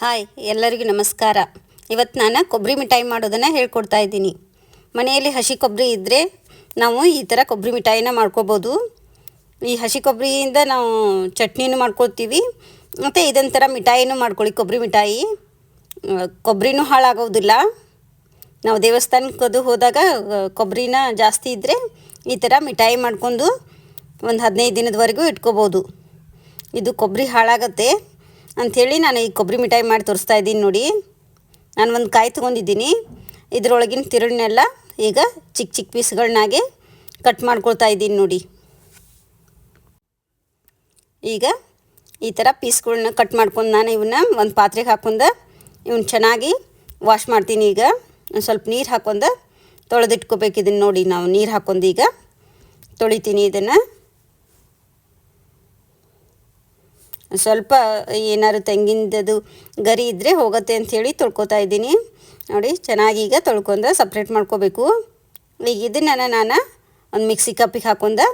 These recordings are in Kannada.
ಹಾಯ್, ಎಲ್ಲರಿಗೂ ನಮಸ್ಕಾರ. ಇವತ್ತು ನಾನು ಕೊಬ್ಬರಿ ಮಿಠಾಯಿ ಮಾಡೋದನ್ನು ಹೇಳ್ಕೊಡ್ತಾ ಇದ್ದೀನಿ. ಮನೆಯಲ್ಲಿ ಹಸಿ ಕೊಬ್ಬರಿ ಇದ್ದರೆ ನಾವು ಈ ಥರ ಕೊಬ್ಬರಿ ಮಿಠಾಯಿನ ಮಾಡ್ಕೋಬೋದು. ಈ ಹಸಿ ಕೊಬ್ಬರಿಯಿಂದ ನಾವು ಚಟ್ನಿನೂ ಮಾಡ್ಕೊಳ್ತೀವಿ, ಮತ್ತು ಇದೊಂಥರ ಮಿಠಾಯಿನೂ ಮಾಡ್ಕೊಳ್ಳಿ ಕೊಬ್ಬರಿ ಮಿಠಾಯಿ. ಕೊಬ್ಬರಿನೂ ಹಾಳಾಗೋದಿಲ್ಲ. ನಾವು ದೇವಸ್ಥಾನಕ್ಕದು ಹೋದಾಗ ಕೊಬ್ಬರಿನ ಜಾಸ್ತಿ ಇದ್ದರೆ ಈ ಥರ ಮಿಠಾಯಿ ಮಾಡ್ಕೊಂಡು ಒಂದು ಹದಿನೈದು ದಿನದವರೆಗೂ ಇಟ್ಕೋಬೋದು. ಇದು ಕೊಬ್ಬರಿ ಹಾಳಾಗತ್ತೆ. ಅಂಥೇಳಿ ನಾನು ಈ ಕೊಬ್ಬರಿ ಮಿಠಾಯಿ ಮಾಡಿ ತೋರಿಸ್ತಾ ಇದ್ದೀನಿ ನೋಡಿ. ನಾನು ಒಂದು ಕಾಯಿ ತೊಗೊಂಡಿದ್ದೀನಿ. ಇದರೊಳಗಿನ ತಿರುಳನ್ನೆಲ್ಲ ಈಗ ಚಿಕ್ಕ ಚಿಕ್ಕ ಪೀಸ್ಗಳನ್ನಾಗೆ ಕಟ್ ಮಾಡ್ಕೊಳ್ತಾ ಇದ್ದೀನಿ ನೋಡಿ. ಈಗ ಈ ಥರ ಪೀಸ್ಗಳನ್ನ ಕಟ್ ಮಾಡ್ಕೊಂಡು ನಾನು ಇವನ್ನ ಒಂದು ಪಾತ್ರೆಗೆ ಹಾಕೊಂಡು ಇವನ್ನ ಚೆನ್ನಾಗಿ ವಾಶ್ ಮಾಡ್ತೀನಿ ಈಗ. ಒಂದು ಸ್ವಲ್ಪ ನೀರು ಹಾಕೊಂಡು ತೊಳೆದಿಟ್ಕೋಬೇಕು ಇದನ್ನು ನೋಡಿ ನಾವು ನೀರು ಹಾಕೊಂಡು ಈಗ ತೊಳಿತೀನಿ ಇದನ್ನು. ಸ್ವಲ್ಪ ಏನಾದ್ರು ತೆಂಗಿನದು ಗರಿ ಇದ್ದರೆ ಹೋಗುತ್ತೆ ಅಂಥೇಳಿ ತೊಳ್ಕೊತಾ ಇದ್ದೀನಿ. ನೋಡಿ, ಚೆನ್ನಾಗಿ ಈಗ ತೊಳ್ಕೊಂಡು ಸಪ್ರೇಟ್ ಮಾಡ್ಕೋಬೇಕು. ಈಗ ಇದನ್ನು ನಾನು ಒಂದು ಮಿಕ್ಸಿ ಕಪ್ಪಿಗೆ ಹಾಕೊಂಡು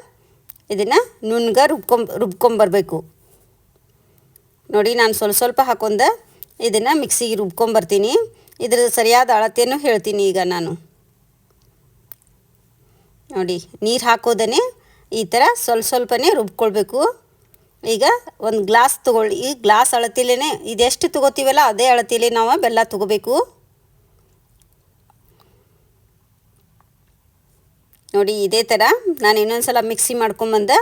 ಇದನ್ನು ನುಣ್ಗ ರುಬ್ಕೊಂಬ, ರುಬ್ಕೊಂಬರ್ಬೇಕು. ನೋಡಿ, ನಾನು ಸ್ವಲ್ಪ ಸ್ವಲ್ಪ ಹಾಕೊಂಡು ಇದನ್ನು ಮಿಕ್ಸಿಗೆ ರುಬ್ಕೊಂಬರ್ತೀನಿ. ಇದ್ರ ಸರಿಯಾದ ಅಳತೆಯನ್ನು ಹೇಳ್ತೀನಿ ಈಗ ನಾನು. ನೋಡಿ, ನೀರು ಹಾಕೋದೇ ಈ ಥರ ಸ್ವಲ್ಪ ಸ್ವಲ್ಪನೇ ರುಬ್ಕೊಳ್ಬೇಕು. ಈಗ ಒಂದು ಗ್ಲಾಸ್ ತೊಗೊಳ್ಳಿ. ಈ ಗ್ಲಾಸ್ ಅಳತಿಲೇ ಇದೆಷ್ಟು ತೊಗೋತೀವಲ್ಲ ಅದೇ ಅಳತಿಲಿ ನಾವು ಬೆಲ್ಲ ತೊಗೋಬೇಕು. ನೋಡಿ ಇದೇ ಥರ ನಾನು ಇನ್ನೊಂದು ಸಲ ಮಿಕ್ಸಿ ಮಾಡ್ಕೊಂಬಂದ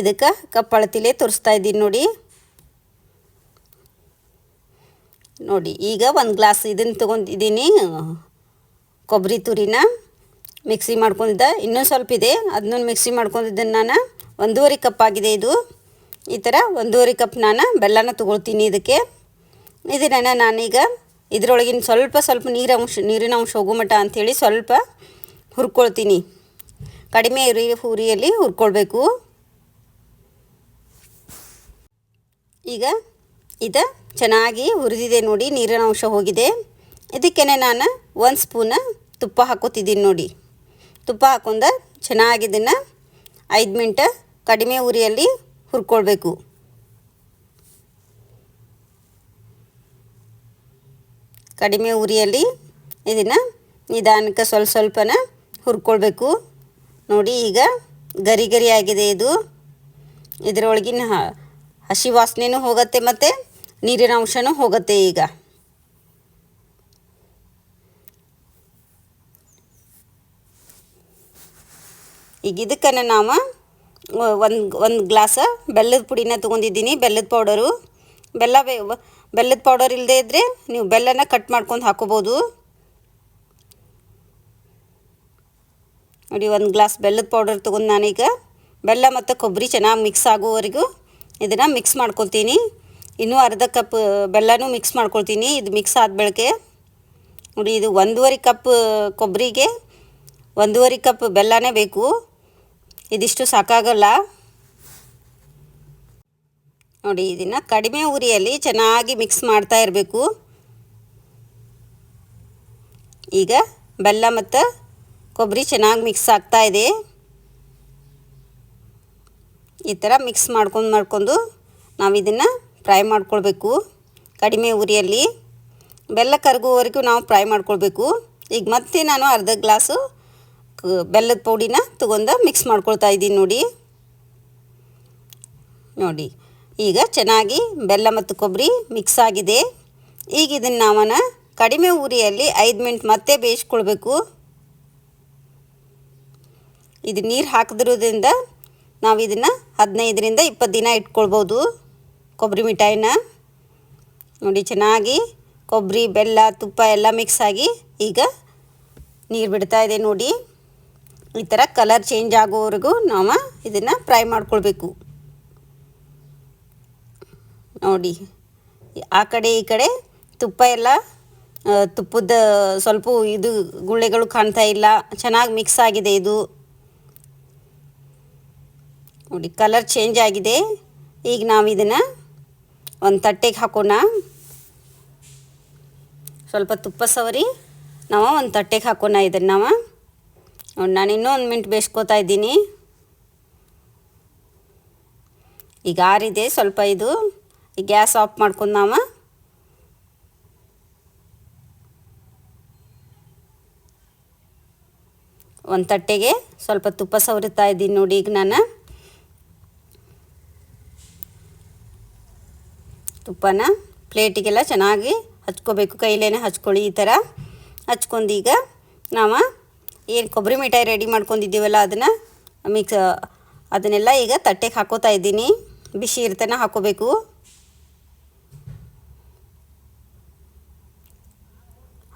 ಇದಕ್ಕೆ ಕಪ್ ಅಳತಿಲೇ ತೋರಿಸ್ತಾ ಇದ್ದೀನಿ ನೋಡಿ. ನೋಡಿ, ಈಗ ಒಂದು ಗ್ಲಾಸ್ ಇದನ್ನು ತೊಗೊಂಡಿದ್ದೀನಿ. ಕೊಬ್ಬರಿ ತುರಿನ ಮಿಕ್ಸಿ ಮಾಡ್ಕೊಂಡಿದ್ದೆ. ಇನ್ನೊಂದು ಸ್ವಲ್ಪ ಇದೆ, ಅದನ್ನ ಮಿಕ್ಸಿ ಮಾಡ್ಕೊಂಡಿದ್ದನ್ನು ನಾನು. ಒಂದೂವರೆ ಕಪ್ ಆಗಿದೆ ಇದು. ಈ ಥರ ಒಂದೂವರೆ ಕಪ್ ನಾನು ಬೆಲ್ಲನ ತೊಗೊಳ್ತೀನಿ ಇದಕ್ಕೆ. ಇದನ್ನು ನಾನೀಗ ಇದರೊಳಗಿನ ಸ್ವಲ್ಪ ಸ್ವಲ್ಪ ನೀರಂಶ ನೀರಿನ ಅಂಶ ಹೋಗುಮಟ ಅಂಥೇಳಿ ಸ್ವಲ್ಪ ಹುರ್ಕೊಳ್ತೀನಿ. ಕಡಿಮೆ ಉರಿ ಉರಿಯಲ್ಲಿ ಹುರ್ಕೊಳ್ಬೇಕು. ಈಗ ಇದು ಚೆನ್ನಾಗಿ ಹುರಿದಿದೆ ನೋಡಿ, ನೀರಿನ ಅಂಶ ಹೋಗಿದೆ. ಇದಕ್ಕೇ ನಾನು ಒಂದು ಸ್ಪೂನ ತುಪ್ಪ ಹಾಕೋತಿದ್ದೀನಿ ನೋಡಿ. ತುಪ್ಪ ಹಾಕೊಂಡ ಚೆನ್ನಾಗಿ ಇದನ್ನು ಐದು ಮಿನಿಟ್ ಕಡಿಮೆ ಉರಿಯಲ್ಲಿ ಹುರ್ಕೊಳ್ಬೇಕು. ಕಡಿಮೆ ಉರಿಯಲ್ಲಿ ಇದನ್ನು ನಿಧಾನಕ್ಕೆ ಸ್ವಲ್ಪ ಸ್ವಲ್ಪನ ಹುರ್ಕೊಳ್ಬೇಕು. ನೋಡಿ ಈಗ ಗರಿ ಗರಿ ಆಗಿದೆ ಇದು. ಇದರೊಳಗಿನ ಹಸಿ ವಾಸನೆನೂ ಹೋಗುತ್ತೆ ಮತ್ತು ನೀರಿನ ಅಂಶನೂ ಹೋಗುತ್ತೆ ಈಗ. ಈಗ ಇದಕ್ಕನ್ನು ನಾವು ಒಂದು ಒಂದು ಗ್ಲಾಸ ಬೆಲ್ಲದ ಪುಡಿನ ತೊಗೊಂಡಿದ್ದೀನಿ, ಬೆಲ್ಲದ ಪೌಡರು ಬೆಲ್ಲ ಬೆಲ್ಲದ ಪೌಡರ್ ಇಲ್ಲದೆ ಇದ್ದರೆ ನೀವು ಬೆಲ್ಲನ ಕಟ್ ಮಾಡ್ಕೊಂಡು ಹಾಕೋಬೋದು. ನೋಡಿ, ಒಂದು ಗ್ಲಾಸ್ ಬೆಲ್ಲದ ಪೌಡರ್ ತೊಗೊಂಡು ನಾನೀಗ ಬೆಲ್ಲ ಮತ್ತು ಕೊಬ್ಬರಿ ಚೆನ್ನಾಗಿ ಮಿಕ್ಸ್ ಆಗೋವರೆಗೂ ಇದನ್ನು ಮಿಕ್ಸ್ ಮಾಡ್ಕೊಳ್ತೀನಿ. ಇನ್ನೂ ಅರ್ಧ ಕಪ್ ಬೆಲ್ಲನೂ ಮಿಕ್ಸ್ ಮಾಡ್ಕೊಳ್ತೀನಿ. ಇದು ಮಿಕ್ಸ್ ಆದ ಬೆಳಗ್ಗೆ. ನೋಡಿ, ಇದು ಒಂದೂವರೆ ಕಪ್ ಕೊಬ್ಬರಿಗೆ ಒಂದೂವರೆ ಕಪ್ ಬೆಲ್ಲನೇ ಬೇಕು. ಇದಿಷ್ಟು ಸಾಕಾಗಲ್ಲ. ನೋಡಿ, ಇದನ್ನು ಕಡಿಮೆ ಉರಿಯಲ್ಲಿ ಚೆನ್ನಾಗಿ ಮಿಕ್ಸ್ ಮಾಡ್ತಾ ಇರಬೇಕು. ಈಗ ಬೆಲ್ಲ ಮತ್ತು ಕೊಬ್ಬರಿ ಚೆನ್ನಾಗಿ ಮಿಕ್ಸ್ ಆಗ್ತಾ ಇದೆ. ಈ ಥರ ಮಿಕ್ಸ್ ಮಾಡ್ಕೊಂಡು ಮಾಡ್ಕೊಂಡು ನಾವು ಇದನ್ನು ಫ್ರೈ ಮಾಡ್ಕೊಳ್ಬೇಕು. ಕಡಿಮೆ ಉರಿಯಲ್ಲಿ. ಬೆಲ್ಲ ಕರಗುವವರೆಗೂ ನಾವು ಫ್ರೈ ಮಾಡ್ಕೊಳ್ಬೇಕು. ಈಗ ಮತ್ತೆ ನಾನು ಅರ್ಧ ಗ್ಲಾಸು ಬೆಲ್ಲದ ಪೌಡಿನ ತಗೊಂಡು ಮಿಕ್ಸ್ ಮಾಡ್ಕೊಳ್ತಾ ಇದ್ದೀನಿ ನೋಡಿ. ನೋಡಿ, ಈಗ ಚೆನ್ನಾಗಿ ಬೆಲ್ಲ ಮತ್ತು ಕೊಬ್ಬರಿ ಮಿಕ್ಸ್ ಆಗಿದೆ. ಈಗ ಇದನ್ನು ನಾವನ ಕಡಿಮೆ ಉರಿಯಲ್ಲಿ ಐದು ಮಿನಿಟ್ ಮತ್ತೆ ಬೇಯಿಸ್ಕೊಳ್ಬೇಕು. ಇದು ನೀರು ಹಾಕಿದ್ರೋದ್ರಿಂದ ನಾವು ಇದನ್ನು ಹದಿನೈದರಿಂದ ಇಪ್ಪತ್ತು ದಿನ ಇಟ್ಕೊಳ್ಬೋದು ಕೊಬ್ಬರಿ ಮಿಠಾಯಿನ. ನೋಡಿ, ಚೆನ್ನಾಗಿ ಕೊಬ್ಬರಿ, ಬೆಲ್ಲ, ತುಪ್ಪ ಎಲ್ಲ ಮಿಕ್ಸ್ ಆಗಿ ಈಗ ನೀರು ಬಿಡ್ತಾ ಇದೆ ನೋಡಿ. ಈ ಥರ ಕಲರ್ ಚೇಂಜ್ ಆಗೋವರೆಗೂ ನಾವು ಇದನ್ನು ಫ್ರೈ ಮಾಡ್ಕೊಳ್ಬೇಕು. ನೋಡಿ, ಆ ಕಡೆ ಈ ಕಡೆ ತುಪ್ಪ ಎಲ್ಲ ತುಪ್ಪದ ಸ್ವಲ್ಪ ಇದು ಗುಳ್ಳೆಗಳು ಕಾಣ್ತಾ ಇಲ್ಲ, ಚೆನ್ನಾಗಿ ಮಿಕ್ಸ್ ಆಗಿದೆ ಇದು. ನೋಡಿ ಕಲರ್ ಚೇಂಜ್ ಆಗಿದೆ. ಈಗ ನಾವು ಇದನ್ನು ಒಂದು ತಟ್ಟೆಗೆ ಹಾಕೋಣ. ಸ್ವಲ್ಪ ತುಪ್ಪ ಸವರಿ, ನಾವು ಒಂದು ತಟ್ಟೆಗೆ ಹಾಕೋಣ ಇದನ್ನು ನಾವು. ನೋಡಿ, ನಾನು ಇನ್ನೂ ಒಂದು ಮಿಂಟ್ ಬೇಯಿಸ್ಕೊತಾ ಇದ್ದೀನಿ. ಈಗ ಆರಿದೆ, ಸ್ವಲ್ಪ ಇದು, ಈ ಗ್ಯಾಸ್ ಆಫ್ ಮಾಡ್ಕೊಂಡು ನಾವು. ಒಂದು ತಟ್ಟೆಗೆ ಸ್ವಲ್ಪ ತುಪ್ಪ ಸವರುತ್ತಾ ಇದ್ದೀನಿ ನೋಡಿ ಈಗ ನಾನು. ತುಪ್ಪನ ಪ್ಲೇಟಿಗೆಲ್ಲ ಚೆನ್ನಾಗಿ ಹಚ್ಕೋಬೇಕು ಕೈಲೇ ಹಚ್ಕೊಳ್ಳಿ ಈ ಥರ ಹಚ್ಕೊಂಡು ಈಗ ನಾವು ಏನು ಕೊಬ್ಬರಿ ಮಿಠಾಯಿ ರೆಡಿ ಮಾಡ್ಕೊಂಡಿದ್ದೀವಲ್ಲ ಅದನ್ನು ಮಿಕ್ಸ್ ಅದನ್ನೆಲ್ಲ ಈಗ ತಟ್ಟೆಗೆ ಹಾಕೋತಾ ಇದ್ದೀನಿ. ಬಿಸಿ ಇರ್ತನ ಹಾಕೋಬೇಕು.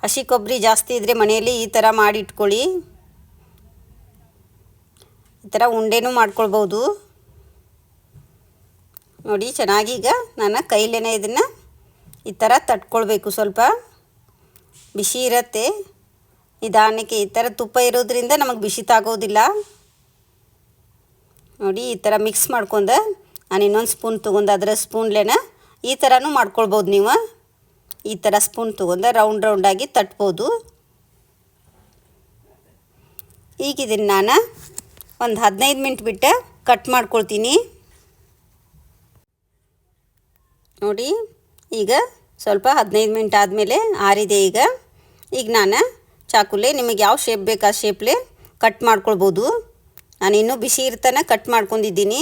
ಹಸಿ ಕೊಬ್ಬರಿ ಜಾಸ್ತಿ ಇದ್ದರೆ ಮನೆಯಲ್ಲಿ ಈ ಥರ ಮಾಡಿ ಇಟ್ಕೊಳ್ಳಿ ಈ ಥರ ಉಂಡೆನೂ ಮಾಡ್ಕೊಳ್ಬೋದು. ನೋಡಿ, ಚೆನ್ನಾಗಿ ಈಗ ನಾನು ಕೈಲೇನೆ ಇದನ್ನು ಈ ಥರ ತಟ್ಕೊಳ್ಬೇಕು ಸ್ವಲ್ಪ. ಬಿಸಿ ಇರತ್ತೆ. ನಿಧಾನಕ್ಕೆ ಈ ಥರ ತುಪ್ಪ ಇರೋದ್ರಿಂದ ನಮಗೆ ಬಿಸಿ ತಾಗೋದಿಲ್ಲ ನೋಡಿ ಈ ಥರ ಮಿಕ್ಸ್ ಮಾಡ್ಕೊಂಡು ನಾನು ಇನ್ನೊಂದು ಸ್ಪೂನ್ ತೊಗೊಂಡು ಅದರ ಸ್ಪೂನ್ಲೇನ ಈ ಥರನೂ ಮಾಡ್ಕೊಳ್ಬೋದು ನೀವು. ಈ ಥರ ಸ್ಪೂನ್ ತೊಗೊಂಡು ರೌಂಡ್ ರೌಂಡಾಗಿ ತಟ್ಬೋದು. ಈಗ ಇದನ್ನು ನಾನು ಒಂದು ಹದಿನೈದು ಮಿನಿಟ್ ಬಿಟ್ಟು ಕಟ್ ಮಾಡ್ಕೊಳ್ತೀನಿ. ನೋಡಿ ಈಗ ಸ್ವಲ್ಪ ಹದಿನೈದು ಮಿನಿಟ್ ಆದಮೇಲೆ ಆರಿದೆ ಈಗ. ಈಗ ನಾನು ಚಾಕುಲೆ, ನಿಮಗೆ ಯಾವ ಶೇಪ್ ಬೇಕು ಆ ಶೇಪ್ಲೆ ಕಟ್ ಮಾಡ್ಕೊಳ್ಬೋದು. ನಾನು ಇನ್ನೂ ಬಿಸಿ ಇರ್ತಾನೆ ಕಟ್ ಮಾಡ್ಕೊಂಡಿದ್ದೀನಿ.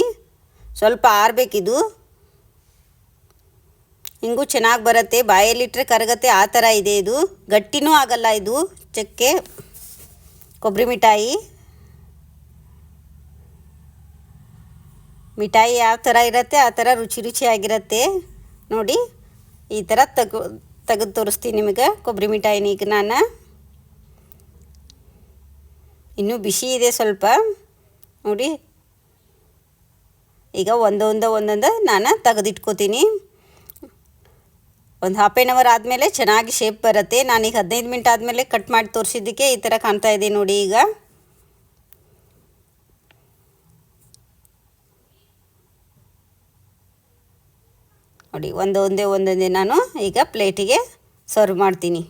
ಸ್ವಲ್ಪ ಆರಬೇಕಿದು. ಹಿಂಗೂ ಚೆನ್ನಾಗಿ ಬರುತ್ತೆ ಬಾಯಲ್ಲಿಟ್ಟರೆ ಕರಗತ್ತೆ, ಆ ಥರ ಇದೆ ಇದು. ಗಟ್ಟಿನೂ ಆಗಲ್ಲ ಇದು ಚಕ್ಕೆ. ಕೊಬ್ಬರಿ ಮಿಠಾಯಿ. ಮಿಠಾಯಿ ಯಾವ ಥರ ಇರುತ್ತೆ, ಆ ಥರ ರುಚಿ ರುಚಿಯಾಗಿರುತ್ತೆ. ನೋಡಿ, ಈ ಥರ ತಗೊ, ತೆಗೆದು ತೋರಿಸ್ತೀನಿ ನಿಮಗೆ ಕೊಬ್ಬರಿ ಮಿಠಾಯಿನ ಈಗ ನಾನು. ಇನ್ನೂ ಬಿಸಿ ಇದೆ ಸ್ವಲ್ಪ. ನೋಡಿ. ಈಗ ಒಂದೊಂದು ಒಂದೊಂದು ನಾನು ತೆಗೆದಿಟ್ಕೋತೀನಿ. ಒಂದು ಹಾಫ್ ಆ್ಯನ್ ಅವರ್ ಆದಮೇಲೆ ಚೆನ್ನಾಗಿ ಶೇಪ್ ಬರುತ್ತೆ. ನಾನೀಗ ಹದಿನೈದು ಮಿನಿಟ್ ಆದಮೇಲೆ ಕಟ್ ಮಾಡಿ ತೋರಿಸಿದ್ದಕ್ಕೆ ಈ ಥರ ಕಾಣ್ತಾ ಇದೆ ನೋಡಿ ಈಗ. ನೋಡಿ ಒಂದೊಂದೇ ಒಂದೊಂದೇ ನಾನು ಈಗ ಪ್ಲೇಟಿಗೆ ಸರ್ವ್ ಮಾಡ್ತೀನಿ.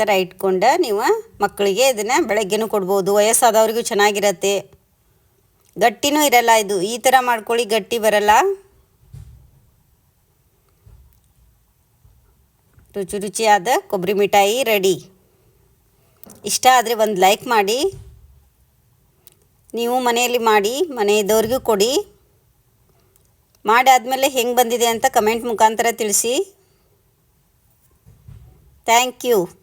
ಥರ ಇಟ್ಕೊಂಡು ನೀವು ಮಕ್ಕಳಿಗೆ ಇದನ್ನು ಬೆಳಗ್ಗೆನೂ ಕೊಡ್ಬೋದು. ವಯಸ್ಸಾದವ್ರಿಗೂ ಚೆನ್ನಾಗಿರತ್ತೆ. ಗಟ್ಟಿನೂ ಇರಲ್ಲ ಇದು. ಈ ಥರ ಮಾಡ್ಕೊಳ್ಳಿ, ಗಟ್ಟಿ ಬರಲ್ಲ. ರುಚಿ ರುಚಿಯಾದ ಕೊಬ್ಬರಿ ಮಿಠಾಯಿ ರೆಡಿ. ಇಷ್ಟ ಆದರೆ ಒಂದು ಲೈಕ್ ಮಾಡಿ. ನೀವು ಮನೆಯಲ್ಲಿ ಮಾಡಿ, ಮನೆಯದವ್ರಿಗೂ ಕೊಡಿ. ಮಾಡಾದಮೇಲೆ ಹೆಂಗೆ ಬಂದಿದೆ ಅಂತ ಕಮೆಂಟ್ ಮುಖಾಂತರ ತಿಳಿಸಿ. Thank you.